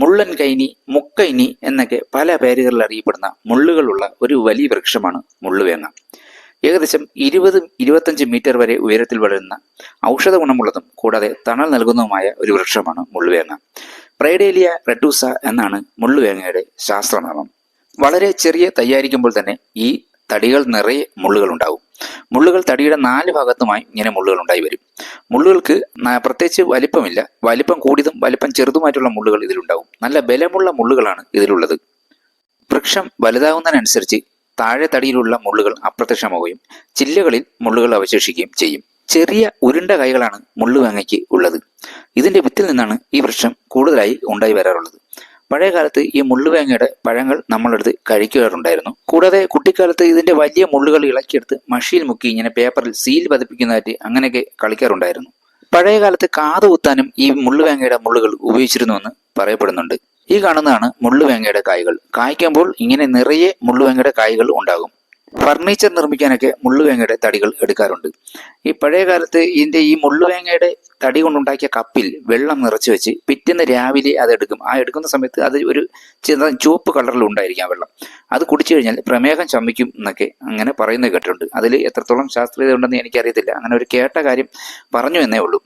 മുള്ളൻ കൈനി മുക്കൈനി എന്നൊക്കെ പല പേരുകളിൽ അറിയപ്പെടുന്ന മുള്ളുകളുള്ള ഒരു വലിയ വൃക്ഷമാണ് മുള്ളുവേങ്ങ. ഏകദേശം ഇരുപത് ഇരുപത്തഞ്ച് മീറ്റർ വരെ ഉയരത്തിൽ വളരുന്ന ഔഷധ ഗുണമുള്ളതും കൂടാതെ തണൽ നൽകുന്നതുമായ ഒരു വൃക്ഷമാണ് മുള്ളുവേങ്ങ. പ്രൈഡേലിയ റെഡൂസ എന്നാണ് മുള്ളുവേങ്ങയുടെ ശാസ്ത്രനാമം. വളരെ ചെറിയ തയ്യായിരിക്കുമ്പോൾ തന്നെ ഈ തടികൾ നിറയെ മുള്ളുകൾ ഉണ്ടാവും മുള്ളുകൾ തടിയുടെ നാല് ഭാഗത്തുമായി ഇങ്ങനെ മുള്ളുകൾ ഉണ്ടായി വരും. മുള്ളുകൾക്ക് പ്രത്യേകിച്ച് വലിപ്പമില്ല. വലിപ്പം കൂടിയതും വലിപ്പം ചെറുതുമായിട്ടുള്ള മുള്ളുകൾ ഇതിലുണ്ടാവും. നല്ല ബലമുള്ള മുള്ളുകളാണ് ഇതിലുള്ളത്. വൃക്ഷം വലുതാകുന്നതിനനുസരിച്ച് താഴെ തടിയിലുള്ള മുള്ളുകൾ അപ്രത്യക്ഷമാവുകയും ചില്ലകളിൽ മുള്ളുകൾ അവശേഷിക്കുകയും ചെയ്യും. ചെറിയ ഉരുണ്ട കൈകളാണ് മുള്ളുവേങ്ങയ്ക്ക് ഉള്ളത്. ഇതിന്റെ വിത്തിൽ നിന്നാണ് ഈ വൃക്ഷം കൂടുതലായി ഉണ്ടായി വരാറുള്ളത്. പഴയ കാലത്ത് ഈ മുള്ളുവേങ്ങയുടെ പഴങ്ങൾ നമ്മളെടുത്ത് കഴിക്കാറുണ്ടായിരുന്നു. കൂടാതെ കുട്ടിക്കാലത്ത് ഇതിന്റെ വലിയ മുള്ളുകൾ ഇളക്കിയെടുത്ത് മഷിയിൽ മുക്കി ഇങ്ങനെ പേപ്പറിൽ സീൽ പതിപ്പിക്കുന്നതായിട്ട് അങ്ങനെയൊക്കെ കളിക്കാറുണ്ടായിരുന്നു. പഴയ കാലത്ത് കാത് കുത്താനും ഈ മുള്ളുവേങ്ങയുടെ മുള്ളുകൾ ഉപയോഗിച്ചിരുന്നുവെന്ന് പറയപ്പെടുന്നുണ്ട്. ഈ കാണുന്നതാണ് മുള്ളുവേങ്ങയുടെ കായ്കൾ. കായ്ക്കുമ്പോൾ ഇങ്ങനെ നിറയെ മുള്ളുവേങ്ങയുടെ കായ്കൾ ഉണ്ടാകും. ഫർണിച്ചർ നിർമ്മിക്കാനൊക്കെ മുള്ളുവേങ്ങയുടെ തടികൾ എടുക്കാറുണ്ട്. ഈ പഴയ കാലത്ത് ഇതിന്റെ ഈ മുള്ളുവേങ്ങയുടെ തടി കൊണ്ടുണ്ടാക്കിയ കപ്പിൽ വെള്ളം നിറച്ച് വെച്ച് പിറ്റേന്ന് രാവിലെ അത് എടുക്കും. ആ എടുക്കുന്ന സമയത്ത് അത് ഒരു ചുവപ്പ് കളറിൽ ഉണ്ടായിരിക്കും ആ വെള്ളം. അത് കുടിച്ചു കഴിഞ്ഞാൽ പ്രമേഹം ശമിക്കും എന്നൊക്കെ അങ്ങനെ പറയുന്നത് കേട്ടിട്ടുണ്ട്. അതിൽ എത്രത്തോളം ശാസ്ത്രീയത ഉണ്ടെന്ന് എനിക്കറിയത്തില്ല. അങ്ങനെ ഒരു കേട്ട കാര്യം പറഞ്ഞു എന്നേ ഉള്ളൂ.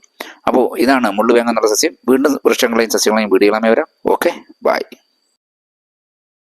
അപ്പോൾ ഇതാണ് മുള്ളുവേങ്ങ എന്നുള്ള സസ്യം. വീണ്ടും വൃക്ഷങ്ങളെയും സസ്യങ്ങളെയും വീടുകളാമേ വരാം. Okay bye.